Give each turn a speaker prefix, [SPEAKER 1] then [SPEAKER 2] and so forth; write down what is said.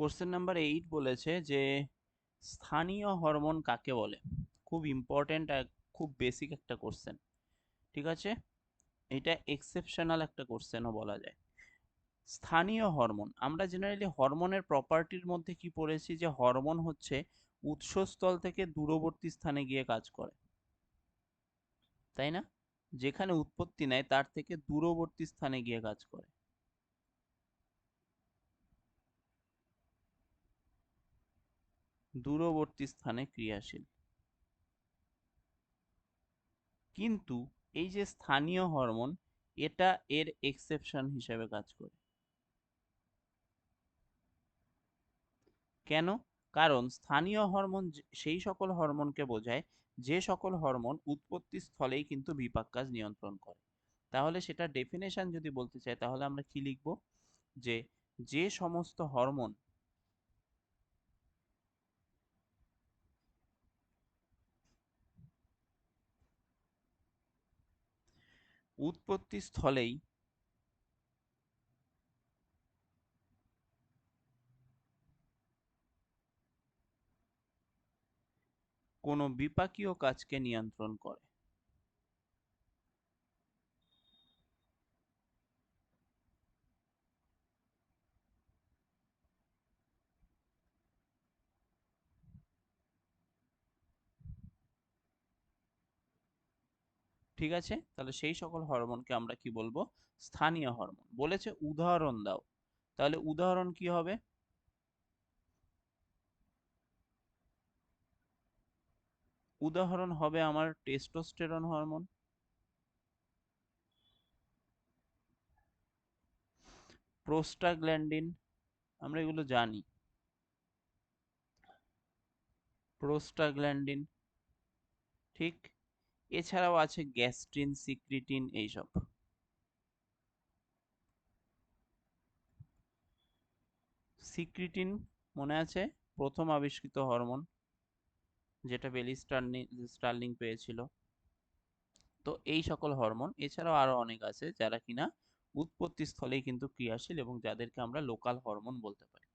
[SPEAKER 1] Question number eight বলেছে যে, স্থানীয় হরমোন কাকে বলে? খুব ইম্পর্টেন্ট খুব বেসিক একটা কোশ্চেন ঠিক আছে? এটা এক্সেপশনাল একটা কোশ্চেনও বলা যায়। স্থানীয় হরমোন আমরা জেনারেলি হরমোনের প্রপার্টির মধ্যে কি পড়েছি? যে হরমোন হচ্ছে উৎসস্থল থেকে দূরবর্তী স্থানে গিয়ে কাজ করে, তাই না? যেখানে উৎপত্তি নেয়, তার থেকে দূরবর্তী স্থানে গিয়ে কাজ করে। দূরবর্তী স্থানে ক্রিয়াশীল। কিন্তু এই যে স্থানীয় হরমোন, এটা এর এক্সেপশন হিসেবে কাজ করে। কেন? কারণ স্থানীয় হরমোন সেই সকল হরমোনকে বোঝায় যে সকল হরমোন উৎপত্তি স্থলেই কিন্তু বিপাক কাজ নিয়ন্ত্রণ করে। তাহলে সেটা ডেফিনেশন যদি বলতে চাই, তাহলে আমরা কি লিখব? যে যে সমস্ত হরমোন উৎপত্তি স্থলেই কোনো বিপাকীয় কাজকে নিয়ন্ত্রণ করে। ঠিক আছে? তাহলে সেই সকল হরমোনকে আমরা কি বলব? স্থানীয় হরমোন বলেছে উদাহরণ দাও। তাহলে উদাহরণ কি হবে? উদাহরণ হবে আমার টেস্টোস্টেরন হরমোন প্রোস্টাগ্ল্যান্ডিন আমরা এগুলো জানি। প্রোস্টাগ্ল্যান্ডিন ঠিক? এছাড়াও আছে গ্যাস্ট্রিন, সিক্রিটিন এইসব। সিক্রিটিন মনে আছে? প্রথম আবিষ্কৃত হরমোন, যেটা বেলি স্টার্লিং পেয়েছিল। তো এই সকল হরমোন, এছাড়াও আরও অনেক আছে যারা কিনা উৎপত্তি স্থলেই কিন্তু ক্রিয়াশীল এবং যাদেরকে আমরা লোকাল হরমোন বলতে পারি।